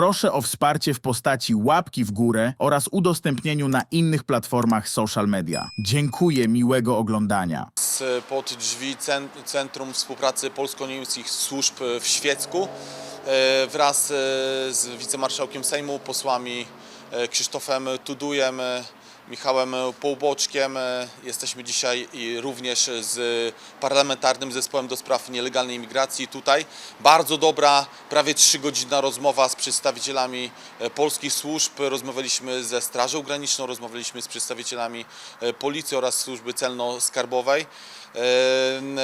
Proszę o wsparcie w postaci łapki w górę oraz udostępnieniu na innych platformach social media. Dziękuję, miłego oglądania. pod drzwi Cen- Centrum Współpracy Polsko-Niemieckich Służb w Świecku e, wraz e, z wicemarszałkiem Sejmu, posłami e, Krzysztofem Tudujem, e, Michałem Połboczkiem. E, Jesteśmy dzisiaj również z Parlamentarnym Zespołem do Spraw Nielegalnej Imigracji tutaj. Bardzo dobra, prawie trzygodzinna rozmowa z przedstawicielami e, polskich służb. Rozmawialiśmy ze Strażą Graniczną, rozmawialiśmy z przedstawicielami e, Policji oraz Służby Celno-Skarbowej.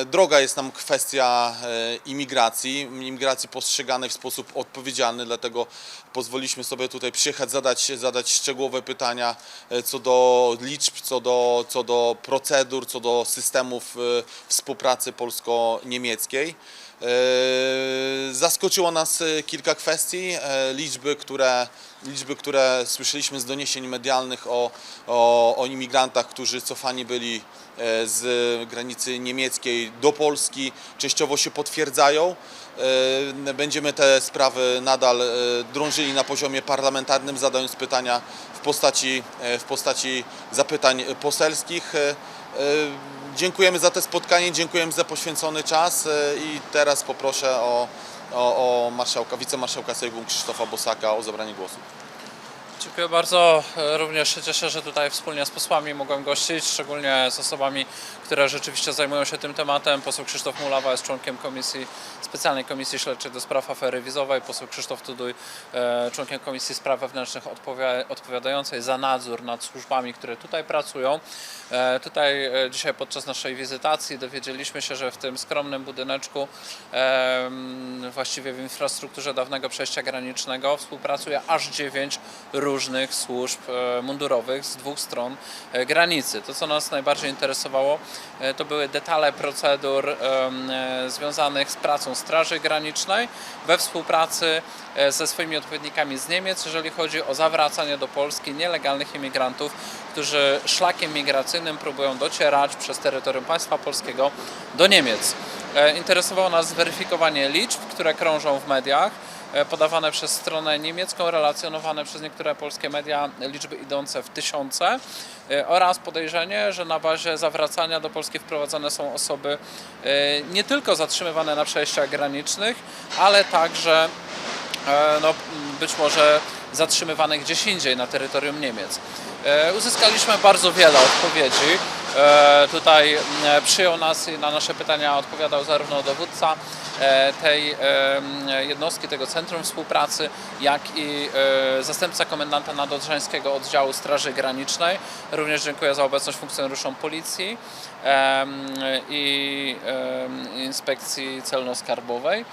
Droga jest nam kwestia e, imigracji, imigracji postrzeganej w sposób odpowiedzialny, dlatego pozwoliliśmy sobie tutaj przyjechać, zadać, zadać szczegółowe pytania e, co do liczb, co do, co do procedur, co do systemów e, współpracy polsko-niemieckiej. E, Zaskoczyło nas e, kilka kwestii, e, liczby, które, liczby, które słyszeliśmy z doniesień medialnych o, o, o imigrantach, którzy cofani byli z granicy niemieckiej do Polski, częściowo się potwierdzają. Będziemy te sprawy nadal drążyli na poziomie parlamentarnym, zadając pytania w postaci, w postaci zapytań poselskich. Dziękujemy za to spotkanie, dziękujemy za poświęcony czas e, i teraz poproszę o, o, o marszałka, wicemarszałka Sejmu Krzysztofa Bosaka o zabranie głosu. Dziękuję bardzo. E, Również się cieszę, że tutaj wspólnie z posłami mogłem gościć, szczególnie z osobami, które rzeczywiście zajmują się tym tematem. Poseł Krzysztof Mulawa jest członkiem komisji, specjalnej komisji śledczej do spraw afery wizowej. Poseł Krzysztof Tuduj, e, członkiem komisji spraw wewnętrznych odpowia- odpowiadającej za nadzór nad służbami, które tutaj pracują. E, Tutaj dzisiaj podczas naszej wizytacji dowiedzieliśmy się, że w tym skromnym budyneczku, właściwie w infrastrukturze dawnego przejścia granicznego, współpracuje aż dziewięć różnych służb e, mundurowych z dwóch stron e, granicy. To, co nas najbardziej interesowało, e, to były detale procedur związanych z pracą Straży Granicznej we współpracy ze swoimi odpowiednikami z Niemiec, jeżeli chodzi o zawracanie do Polski nielegalnych imigrantów, którzy szlakiem migracyjnym próbują docierać przez terytorium państwa polskiego do Niemiec. Interesowało nas zweryfikowanie liczb, które krążą w mediach, podawane przez stronę niemiecką, relacjonowane przez niektóre polskie media, liczby idące w tysiące e, oraz podejrzenie, że na bazie zawracania do Polski wprowadzane są osoby e, nie tylko zatrzymywane na przejściach granicznych, ale także e, no, być może zatrzymywanych gdzieś indziej na terytorium Niemiec. E, Uzyskaliśmy bardzo wiele odpowiedzi. E, Tutaj e, przyjął nas i na nasze pytania odpowiadał zarówno dowódca e, tej e, jednostki, tego Centrum Współpracy, jak i e, zastępca komendanta nadodrzańskiego oddziału Straży Granicznej. Również dziękuję za obecność funkcjonariuszom policji i inspekcji celno-skarbowej.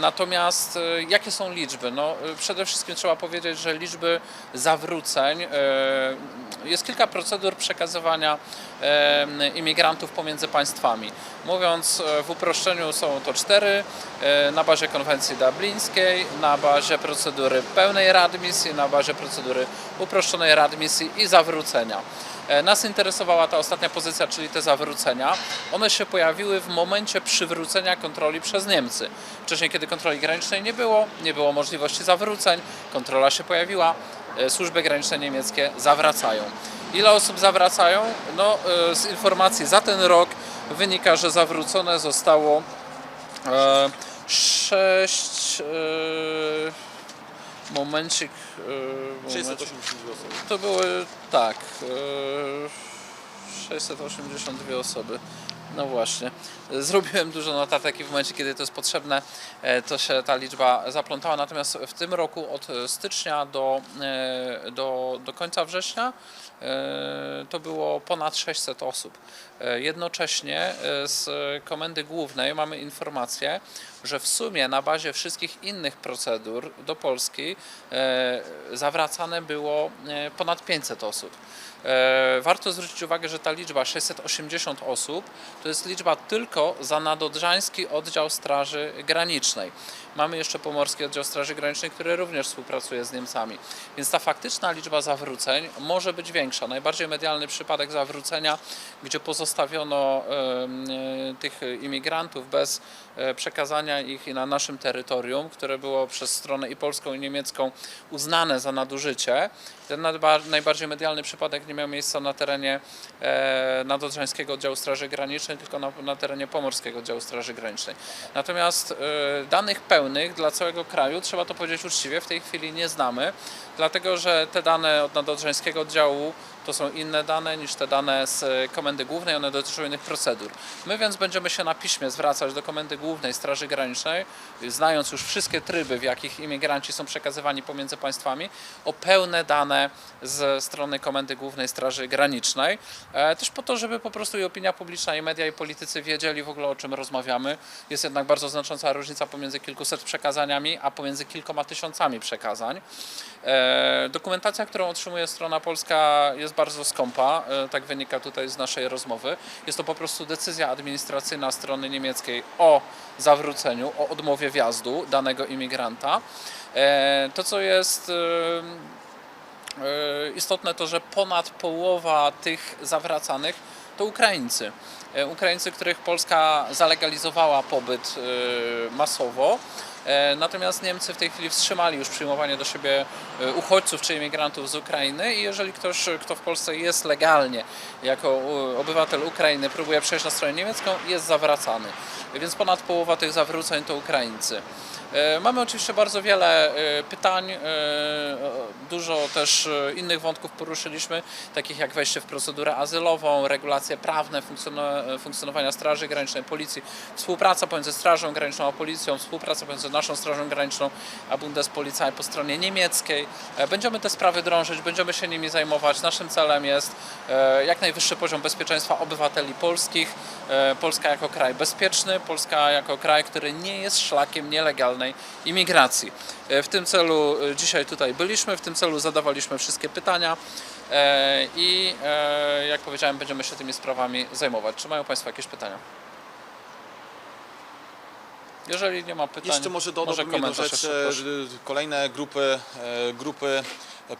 Natomiast e, jakie są liczby? No, przede wszystkim trzeba powiedzieć, że liczby zawróceń, jest kilka procedur przekazywania imigrantów pomiędzy państwami. Mówiąc e, w uproszczeniu są to cztery e, na bazie konwencji dublińskiej, na bazie procedury pełnej readmisji, na bazie procedury uproszczonej readmisji i zawrócenia. E, Nas interesowała ta ostatnia pozycja, czyli te zawrócenia. One się pojawiły w momencie przywrócenia kontroli przez Niemcy. Wcześniej, kiedy kontroli granicznej nie było, nie było możliwości zawróceń, kontrola się pojawiła, służby graniczne niemieckie zawracają. Ile osób zawracają? No, e, z informacji za ten rok wynika, że zawrócone zostało e, sześć. E, momencik. E, momencik. 682 osoby. To były tak. e, 682 osoby. No właśnie. Zrobiłem dużo notatek i w momencie, kiedy to jest potrzebne, e, to się ta liczba zaplątała. Natomiast w tym roku od stycznia do, e, do, do końca września e, to było ponad 600 osób. Jednocześnie z Komendy Głównej mamy informację, że w sumie na bazie wszystkich innych procedur do Polski e, zawracane było e, ponad 500 osób. E, Warto zwrócić uwagę, że ta liczba 680 osób to jest liczba tylko za nadodrzański oddział Straży Granicznej. Mamy jeszcze Pomorski Oddział Straży Granicznej, który również współpracuje z Niemcami. Więc ta faktyczna liczba zawróceń może być większa. Najbardziej medialny przypadek zawrócenia, gdzie pozostawiono e, tych imigrantów bez e, przekazania ich na naszym terytorium, które było przez stronę i polską i niemiecką uznane za nadużycie. Ten najbardziej medialny przypadek nie miał miejsca na terenie e, Nadodrzańskiego Oddziału Straży Granicznej, tylko na, na terenie Pomorskiego Oddziału Straży Granicznej. Natomiast danych pełnych dla całego kraju, trzeba to powiedzieć uczciwie, w tej chwili nie znamy, dlatego że te dane od Nadodrzańskiego Oddziału to są inne dane niż te dane z e, Komendy Głównej, one dotyczą innych procedur. My więc będziemy się na piśmie zwracać do Komendy Głównej Straży Granicznej, znając już wszystkie tryby, w jakich imigranci są przekazywani pomiędzy państwami, o pełne dane ze strony Komendy Głównej Straży Granicznej. E, Też po to, żeby po prostu i opinia publiczna, i media, i politycy wiedzieli w ogóle o czym rozmawiamy. Jest jednak bardzo znacząca różnica pomiędzy kilkuset przekazaniami, a pomiędzy kilkoma tysiącami przekazań. E, Dokumentacja, którą otrzymuje strona polska jest bardzo skąpa, e, tak wynika tutaj z naszej rozmowy. Jest to po prostu decyzja administracyjna strony niemieckiej o zawróceniu, o odmowie wjazdu danego imigranta. E, To, co jest e, istotne, to że ponad połowa tych zawracanych to Ukraińcy. Ukraińcy, których Polska zalegalizowała pobyt masowo. E, Natomiast Niemcy w tej chwili wstrzymali już przyjmowanie do siebie e, uchodźców czy imigrantów z Ukrainy i jeżeli ktoś, kto w Polsce jest legalnie jako e, obywatel Ukrainy, próbuje przejść na stronę niemiecką, jest zawracany. Więc ponad połowa tych zawróceń to Ukraińcy. E, Mamy oczywiście bardzo wiele e, pytań, e, dużo też innych wątków poruszyliśmy, takich jak wejście w procedurę azylową, regulacje prawne funkcjono- funkcjonowania Straży Granicznej, Policji, współpraca pomiędzy Strażą Graniczną a Policją, współpraca pomiędzy naszą Strażą Graniczną a Bundespolizei po stronie niemieckiej. Będziemy te sprawy drążyć, będziemy się nimi zajmować. Naszym celem jest jak najwyższy poziom bezpieczeństwa obywateli polskich, Polska jako kraj bezpieczny, Polska jako kraj, który nie jest szlakiem nielegalnej imigracji. E, W tym celu e, dzisiaj tutaj byliśmy, w tym celu zadawaliśmy wszystkie pytania e, i jak powiedziałem, będziemy się tymi sprawami zajmować. Czy mają Państwo jakieś pytania? Jeżeli nie ma pytań, Jeszcze może dodałbym jedną rzecz. Kolejne grupy, grupy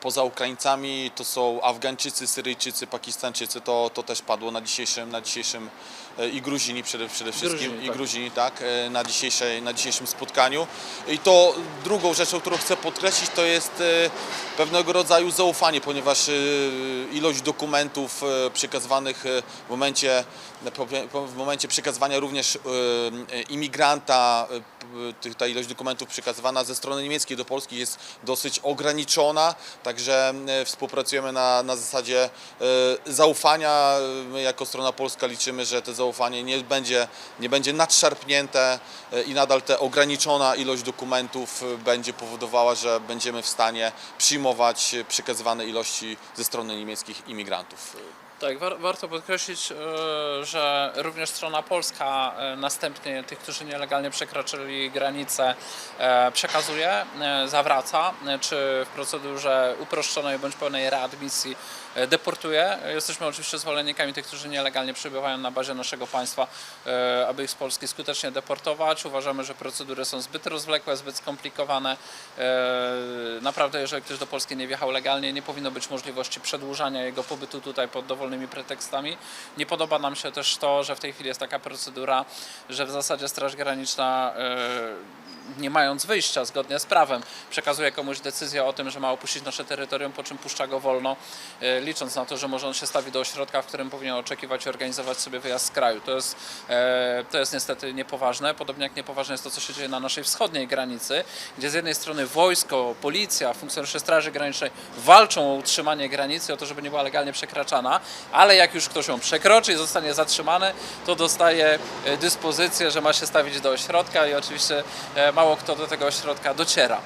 poza Ukraińcami to są Afgańczycy, Syryjczycy, Pakistańczycy. To, to też padło na dzisiejszym, na dzisiejszym e, i Gruzini przede, przede wszystkim. Gruzini, I tak. Gruzini, tak, e, na, dzisiejszej, na dzisiejszym spotkaniu. I to drugą rzeczą, którą chcę podkreślić, to jest e, pewnego rodzaju zaufanie, ponieważ ilość dokumentów przekazywanych w momencie, w momencie przekazywania również imigranta, ta ilość dokumentów przekazywana ze strony niemieckiej do Polski jest dosyć ograniczona, także e, współpracujemy na, na zasadzie e, zaufania. My jako strona polska liczymy, że to zaufanie nie będzie, nie będzie nadszarpnięte e, i nadal ta ograniczona ilość dokumentów będzie powodowała, że będziemy w stanie przyjmować przekazywane ilości ze strony niemieckich imigrantów. Tak, war, warto podkreślić, e, że również strona polska e, następnie tych, którzy nielegalnie przekroczyli granicę, e, przekazuje, zawraca, czy w procedurze uproszczonej bądź pełnej readmisji deportuje. Jesteśmy oczywiście zwolennikami tych, którzy nielegalnie przebywają na bazie naszego państwa, e, aby ich z Polski skutecznie deportować. Uważamy, że procedury są zbyt rozwlekłe, zbyt skomplikowane. E, Naprawdę, jeżeli ktoś do Polski nie wjechał legalnie, nie powinno być możliwości przedłużania jego pobytu tutaj pod dowolnymi pretekstami. Nie podoba nam się też to, że w tej chwili jest taka procedura, że w zasadzie Straż Graniczna e, nie mając wyjścia zgodnie z prawem, przekazuje komuś decyzję o tym, że ma opuścić nasze terytorium, po czym puszcza go wolno, e, licząc na to, że może on się stawi do ośrodka, w którym powinien oczekiwać i organizować sobie wyjazd z kraju. To jest, e, to jest niestety niepoważne, podobnie jak niepoważne jest to, co się dzieje na naszej wschodniej granicy, gdzie z jednej strony wojsko, policja, funkcjonariusze Straży Granicznej walczą o utrzymanie granicy, o to, żeby nie była legalnie przekraczana, ale jak już ktoś ją przekroczy i zostanie zatrzymany, to dostaje e, dyspozycję, że ma się stawić do ośrodka i oczywiście e, mało kto do tego ośrodka dociera.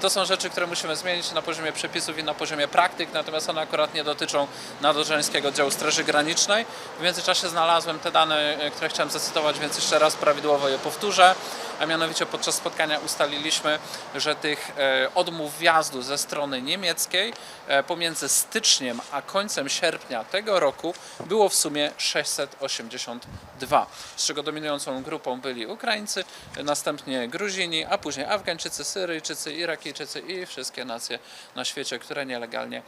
To są rzeczy, które musimy zmienić na poziomie przepisów i na poziomie praktyk, natomiast one akurat nie dotyczą Nadodrzańskiego Działu Straży Granicznej. W międzyczasie znalazłem te dane, e, które chciałem zacytować, więc jeszcze raz prawidłowo je powtórzę. A mianowicie podczas spotkania ustaliliśmy, że tych e, odmów wjazdu ze strony niemieckiej e, pomiędzy styczniem a końcem sierpnia tego roku było w sumie 682, z czego dominującą grupą byli Ukraińcy, następnie Gruzini, a później Afgańczycy, Syryjczycy, Irakijczycy i wszystkie nacje na świecie, które nielegalnie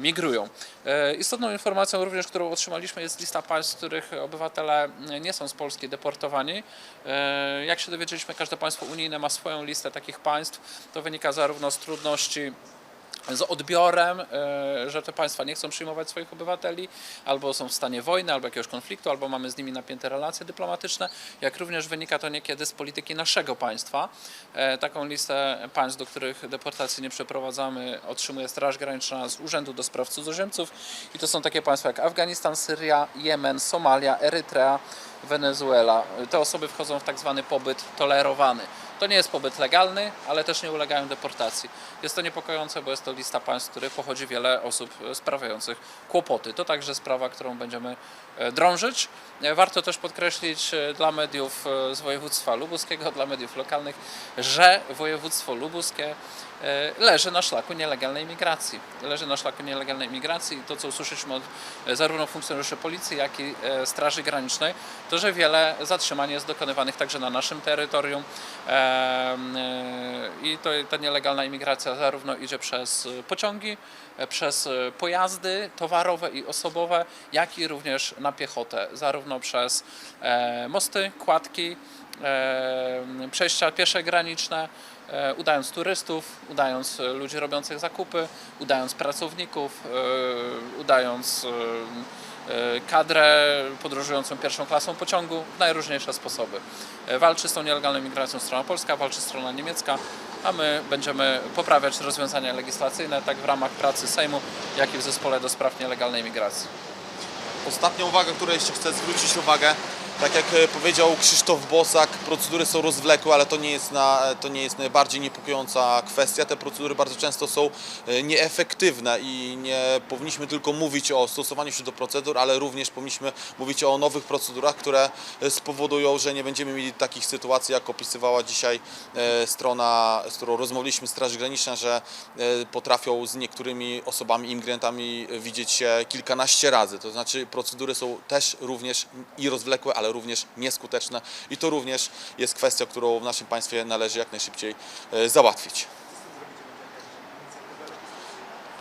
migrują. E, Istotną informacją również, którą otrzymaliśmy jest lista państw, których obywatele nie są z Polski deportowani. E, Jak się dowiedzieliśmy, każde państwo unijne ma swoją listę takich państw. To wynika zarówno z trudności z odbiorem, e, że te państwa nie chcą przyjmować swoich obywateli, albo są w stanie wojny, albo jakiegoś konfliktu, albo mamy z nimi napięte relacje dyplomatyczne, jak również wynika to niekiedy z polityki naszego państwa. E, Taką listę państw, do których deportacji nie przeprowadzamy, otrzymuje Straż Graniczna z Urzędu do Spraw Cudzoziemców i to są takie państwa jak Afganistan, Syria, Jemen, Somalia, Erytrea, Wenezuela. Te osoby wchodzą w tak zwany pobyt tolerowany. To nie jest pobyt legalny, ale też nie ulegają deportacji. Jest to niepokojące, bo jest to lista państw, z których pochodzi wiele osób e, sprawiających kłopoty. To także sprawa, którą będziemy e, drążyć. E, Warto też podkreślić dla mediów z województwa lubuskiego, dla mediów lokalnych, że województwo lubuskie leży na szlaku nielegalnej migracji. Leży na szlaku nielegalnej migracji i to, co usłyszeliśmy od zarówno funkcjonariuszy policji, jak i Straży Granicznej, to, że wiele zatrzymań jest dokonywanych także na naszym terytorium i to, ta nielegalna imigracja zarówno idzie przez e, pociągi, e, przez e, pojazdy towarowe i osobowe, jak i również na piechotę, zarówno przez e, mosty, kładki, e, przejścia piesze graniczne, e, udając turystów, udając e, ludzi robiących zakupy, udając pracowników, e, udając e, e, kadrę podróżującą pierwszą klasą pociągu, najróżniejsze sposoby. E, Walczy z tą nielegalną migracją strona polska, walczy strona niemiecka, a my będziemy poprawiać rozwiązania legislacyjne tak w ramach pracy Sejmu, jak i w zespole do spraw nielegalnej migracji. Ostatnia uwaga, której jeszcze chcę zwrócić uwagę, tak jak e, powiedział Krzysztof Bosak, procedury są rozwlekłe, ale to nie jest, na, to nie jest najbardziej niepokojąca kwestia. Te procedury bardzo często są e, nieefektywne i nie powinniśmy tylko mówić o stosowaniu się do procedur, ale również powinniśmy mówić o nowych procedurach, które e, spowodują, że nie będziemy mieli takich sytuacji, jak opisywała dzisiaj e, strona, z którą rozmawialiśmy, Straż Graniczna, że e, potrafią z niektórymi osobami, imigrantami widzieć się kilkanaście razy. To znaczy procedury są też również i rozwlekłe, ale również nieskuteczne i to również jest kwestia, którą w naszym państwie należy jak najszybciej e, załatwić.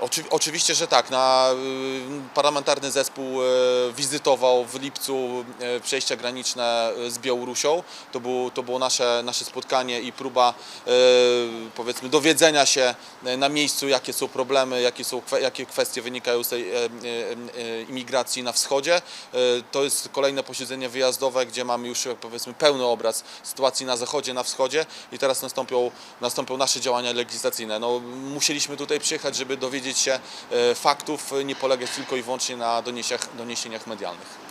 Oczy, oczywiście, że tak. Na, y, parlamentarny zespół y, wizytował w lipcu y, przejścia graniczne z Białorusią. To, był, to było nasze, nasze spotkanie i próba powiedzmy dowiedzenia się na miejscu, jakie są problemy, jakie, są, jakie kwestie wynikają z tej imigracji na wschodzie. To jest kolejne posiedzenie wyjazdowe, gdzie mamy już powiedzmy pełny obraz sytuacji na zachodzie, na wschodzie i teraz nastąpią, nastąpią nasze działania legislacyjne. No, musieliśmy tutaj przyjechać, żeby dowiedzieć się e, faktów, nie polegać tylko i wyłącznie na doniesieniach, doniesieniach medialnych.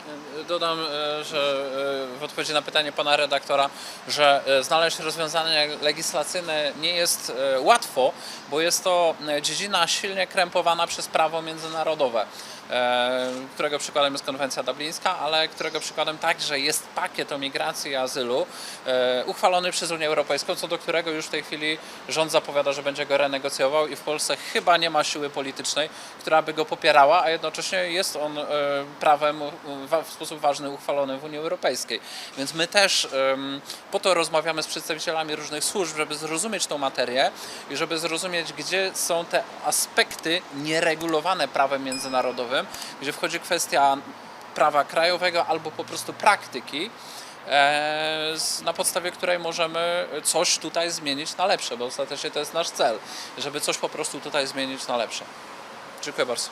Dodam, e, że e, w odpowiedzi na pytanie pana redaktora, że znaleźć rozwiązania legislacyjne nie jest łatwo, bo jest to dziedzina silnie krępowana przez prawo międzynarodowe, którego przykładem jest konwencja dublińska, ale którego przykładem także jest pakiet o migracji i azylu e, uchwalony przez Unię Europejską, co do którego już w tej chwili rząd zapowiada, że będzie go renegocjował i w Polsce chyba nie ma siły politycznej, która by go popierała, a jednocześnie jest on e, prawem e, w sposób ważny uchwalony w Unii Europejskiej. Więc my też po to rozmawiamy z przedstawicielami różnych służb, żeby zrozumieć tą materię i żeby zrozumieć, gdzie są te aspekty nieregulowane prawem międzynarodowym, gdzie wchodzi kwestia prawa krajowego albo po prostu praktyki, e, na podstawie której możemy coś tutaj zmienić na lepsze, bo ostatecznie to jest nasz cel, żeby coś po prostu tutaj zmienić na lepsze. Dziękuję bardzo.